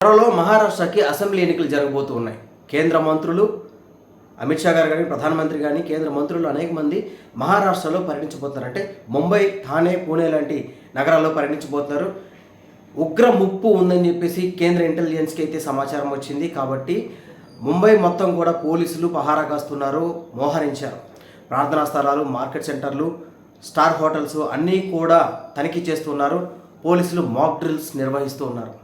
త్వరలో మహారాష్ట్రకి అసెంబ్లీ ఎన్నికలు జరగబోతూ ఉన్నాయి కేంద్ర మంత్రులు అమిత్ షా గారు కానీ ప్రధానమంత్రి కానీ కేంద్ర మంత్రులు అనేక మంది మహారాష్ట్రలో పర్యటించబోతున్నారు. అంటే ముంబై థానే పూణే లాంటి నగరాల్లో పర్యటించబోతున్నారు. ఉగ్ర ముప్పు ఉందని చెప్పేసి కేంద్ర ఇంటెలిజెన్స్కి అయితే సమాచారం వచ్చింది. కాబట్టి ముంబై మొత్తం కూడా పోలీసులు పహారా కాస్తున్నారు మోహరించారు. ప్రార్థనా స్థలాలు మార్కెట్ సెంటర్లు స్టార్ హోటల్స్ అన్నీ కూడా తనిఖీ చేస్తున్నారు. పోలీసులు మాక్ డ్రిల్స్ నిర్వహిస్తూ ఉన్నారు.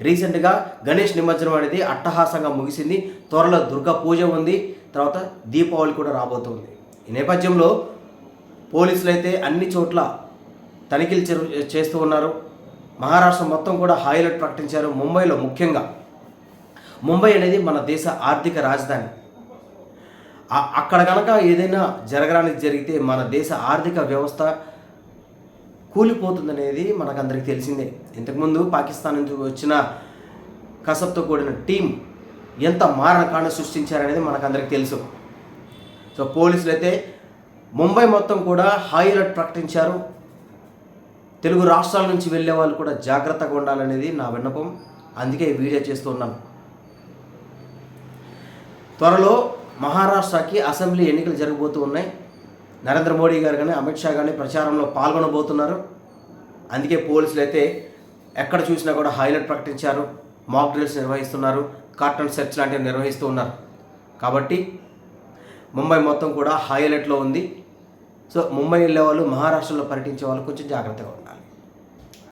రీసెంట్గా గణేష్ నిమజ్జనం అనేది అట్టహాసంగా ముగిసింది. త్వరలో దుర్గా పూజ ఉంది. తర్వాత దీపావళి కూడా రాబోతుంది. ఈ నేపథ్యంలో పోలీసులు అయితే అన్ని చోట్ల తనిఖీలు చేస్తూ ఉన్నారు. మహారాష్ట్ర మొత్తం కూడా హైలైట్ ప్రకటించారు. ముంబైలో ముఖ్యంగా. ముంబై అనేది మన దేశ ఆర్థిక రాజధాని. అక్కడ కనుక ఏదైనా జరగడానికి జరిగితే మన దేశ ఆర్థిక వ్యవస్థ కూలిపోతుందనేది మనకందరికీ తెలిసిందే. ఇంతకుముందు పాకిస్తాన్ నుంచి వచ్చిన కసబ్తో కూడిన టీం ఎంత మారణకాండ సృష్టించారనేది మనకందరికీ తెలుసు. సో పోలీసులు అయితే ముంబై మొత్తం కూడా హై అలర్ట్ ప్రకటించారు. తెలుగు రాష్ట్రాల నుంచి వెళ్ళే వాళ్ళు కూడా జాగ్రత్తగా ఉండాలనేది నా విన్నపం. అందుకే వీడియో వీడియో చేస్తున్నాను త్వరలో మహారాష్ట్రకి అసెంబ్లీ ఎన్నికలు జరగబోతూ ఉన్నాయి. నరేంద్ర మోడీ గారు కానీ అమిత్ షా కానీ ప్రచారంలో పాల్గొనబోతున్నారు. అందుకే పోలీసులు అయితే ఎక్కడ చూసినా కూడా హైలైట్ ప్రకటించారు. మాక్ డ్రిల్స్ నిర్వహిస్తున్నారు. కార్టన్ సెర్చ్ లాంటివి నిర్వహిస్తూ ఉన్నారు. కాబట్టి ముంబై మొత్తం కూడా హైలైట్లో ఉంది. సో ముంబై వెళ్ళే వాళ్ళు మహారాష్ట్రలో పర్యటించే వాళ్ళు కొంచెం జాగ్రత్తగా ఉండాలి.